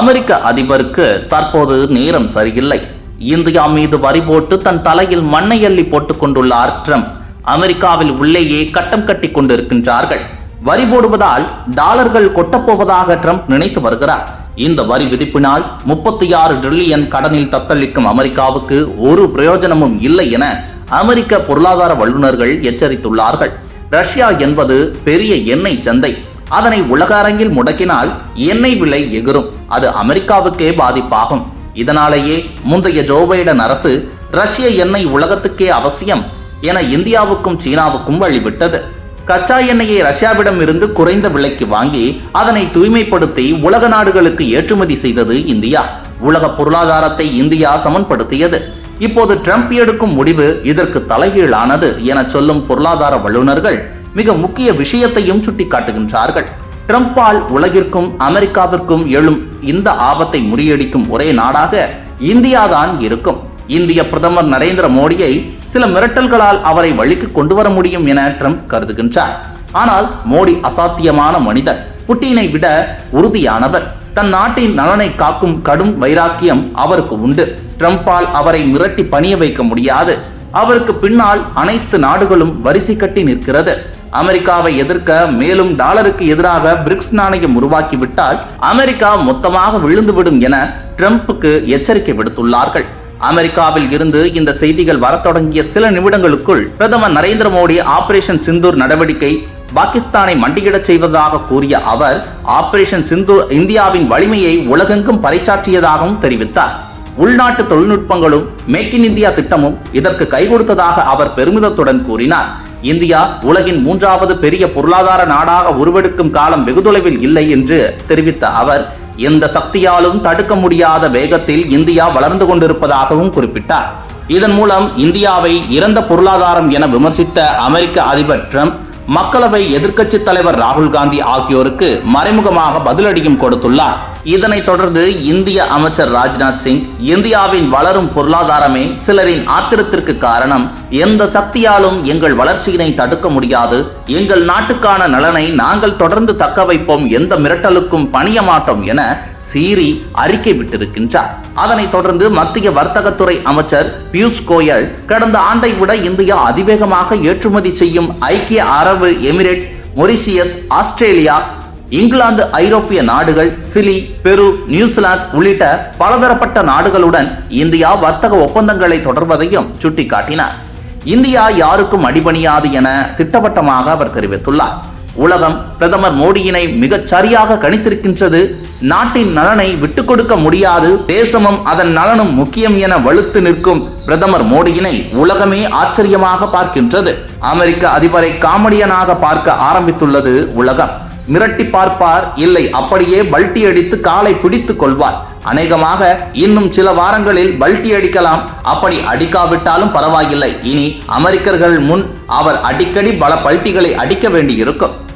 அமெரிக்க அதிபருக்கு தற்போது நேரம் சரியில்லை. இந்தியா மீது வரி போட்டு தன் தலையில் மண்ணை அள்ளி போட்டுக் கொண்டுள்ளார் ட்ரம்ப். அமெரிக்காவில் உள்ளேயே கட்டம் கட்டி கொண்டிருக்கின்றார்கள். வரி போடுவதால் டாலர்கள் கொட்டப்போவதாக ட்ரம்ப் நினைத்து வருகிறார். இந்த வரி விதிப்பினால் முப்பத்தி ஆறு டிரில்லியன் கடனில் தத்தளிக்கும் அமெரிக்காவுக்கு ஒரு பிரயோஜனமும் இல்லை என அமெரிக்க பொருளாதார வல்லுநர்கள் எச்சரித்துள்ளார்கள். ரஷ்யா என்பது பெரிய எண்ணெய் சந்தை. அதனை உலக அரங்கில் முடக்கினால் எண்ணெய் விலை எகிரும் அது அமெரிக்காவுக்கே பாதிப்பாகும். இதனாலேயே முந்தைய ஜோ பைடன் அரசு ரஷ்ய எண்ணெய் உலகத்துக்கே அவசியம் என இந்தியாவுக்கும் சீனாவுக்கும் வழிவிட்டது. கச்சா எண்ணெயை ரஷ்யாவிடம் இருந்து குறைந்த விலைக்கு வாங்கி அதனை தூய்மைப்படுத்தி உலக நாடுகளுக்கு ஏற்றுமதி செய்தது இந்தியா. உலக பொருளாதாரத்தை இந்தியா சமன்படுத்தியது. இப்போது ட்ரம்ப் எடுக்கும் முடிவு இதற்கு தலைகீழானது என சொல்லும் பொருளாதார வல்லுநர்கள் மிக முக்கிய விஷயத்தையும் சுட்டிக்காட்டுகின்றார்கள். ட்ரம்ப்பால் உலகிற்கும் அமெரிக்காவிற்கும் எழும் இந்த ஆபத்தை முறியடிக்கும் ஒரே நாடாக இந்தியாதான் இருக்கும். இந்திய பிரதமர் நரேந்திர மோடியை சில மிரட்டல்களால் அவரை வழிக்கு கொண்டு வர முடியும் என ட்ரம்ப் கருதுகின்றார். ஆனால் மோடி அசாத்தியமான மனிதர் புட்டினை விட உறுதியானவர். தன் நாட்டின் நலனை காக்கும் கடும் வைராக்கியம் அவருக்கு உண்டு. ட்ரம்ப்பால் அவரை மிரட்டி பணிய வைக்க முடியாது. அவருக்கு பின்னால் அனைத்து நாடுகளும் வரிசை கட்டி நிற்கிறது. அமெரிக்காவை எதிர்க்க மேலும் டாலருக்கு எதிராக பிரிக்ஸ் நாணயம் உருவாக்கிவிட்டால் அமெரிக்கா மொத்தமாக விழுந்துவிடும் என ட்ரம்ப்புக்கு எச்சரிக்கை விடுத்துள்ளார்கள். அமெரிக்காவில் இருந்து இந்த செய்திகள் வரத் தொடங்கிய சில நிமிடங்களுக்குள் பிரதமர் நரேந்திர மோடி ஆபரேஷன் சிந்தூர் நடவடிக்கை பாகிஸ்தானை மண்டியிடச் செய்வதாக கூறிய அவர் ஆபரேஷன் சிந்தூர் இந்தியாவின் வலிமையை உலகெங்கும் பறைச்சாற்றியதாகவும் தெரிவித்தார். உள்நாட்டு தொழில்நுட்பங்களும் மேக் இன் இந்தியா திட்டமும் இதற்கு கை கொடுத்ததாக அவர் பெருமிதத்துடன் கூறினார். இந்தியா உலகின் மூன்றாவது பெரிய பொருளாதார நாடாக உருவெடுக்கும் காலம் வெகு தொலைவில் இல்லை என்று தெரிவித்த அவர் எந்த சக்தியாலும் தடுக்க முடியாத வேகத்தில் இந்தியா வளர்ந்து கொண்டிருப்பதாகவும் குறிப்பிட்டார். இதன் மூலம் இந்தியாவை இறந்த பொருளாதாரம் என விமர்சித்த அமெரிக்க அதிபர் டிரம்ப் மக்களவை எதிர்க்கட்சி தலைவர் ராகுல் காந்தி ஆகியோருக்கு மறைமுகமாக பதிலடியும் கொடுத்துள்ளார். இதனைத் தொடர்ந்து இந்திய அமைச்சர் ராஜ்நாத் சிங் இந்தியாவின் வளரும் பொருளாதாரமே சிலரின் ஆத்திரத்திற்கு காரணம். எந்த சக்தியாலும் எங்கள் வளர்ச்சியினை தடுக்க முடியாது. எங்கள் நாட்டுக்கான நலனை நாங்கள் தொடர்ந்து தக்க வைப்போம். எந்த மிரட்டலுக்கும் பணிய மாட்டோம் என சீறி அறிக்கை விட்டிருக்கின்றார். அதனைத் தொடர்ந்து மத்திய வர்த்தகத்துறை அமைச்சர் பியூஷ் கோயல் கடந்த ஆண்டை விட இந்தியா அதிவேகமாக ஏற்றுமதி செய்யும் ஐக்கிய அரபு எமிரேட்ஸ் மொரிஷியஸ் ஆஸ்திரேலியா இங்கிலாந்து ஐரோப்பிய நாடுகள் சிலி பெரு நியூசிலாந்து உள்ளிட்ட பலதரப்பட்ட நாடுகளுடன் இந்தியா வர்த்தக ஒப்பந்தங்களை தொடர்வதையும் சுட்டிக்காட்டினார். இந்தியா யாருக்கும் அடிபணியாது என திட்டவட்டமாக அவர் தெரிவித்துள்ளார். உலகம் பிரதமர் மோடியினை மிகச் சரியாக கணித்திருக்கின்றது. நாட்டின் நலனை விட்டுக் கொடுக்க முடியாது. தேசமும் அதன் நலனும் முக்கியம் என வலுத்து நிற்கும் பிரதமர் மோடியினை உலகமே ஆச்சரியமாக பார்க்கின்றது. அமெரிக்க அதிபரை காமெடியனாக பார்க்க ஆரம்பித்துள்ளது உலகம். மிரட்டி பார்ப்பார் இல்லை அப்படியே பல்டி அடித்து காலை பிடித்துக் கொள்வார். அநேகமாக இன்னும் சில வாரங்களில் பல்டி அடிக்கலாம். அப்படி அடிக்காவிட்டாலும் பரவாயில்லை. இனி அமெரிக்கர்கள் முன் அவர் அடிக்கடி பல பல்ட்டிகளை அடிக்க வேண்டியிருக்கும்.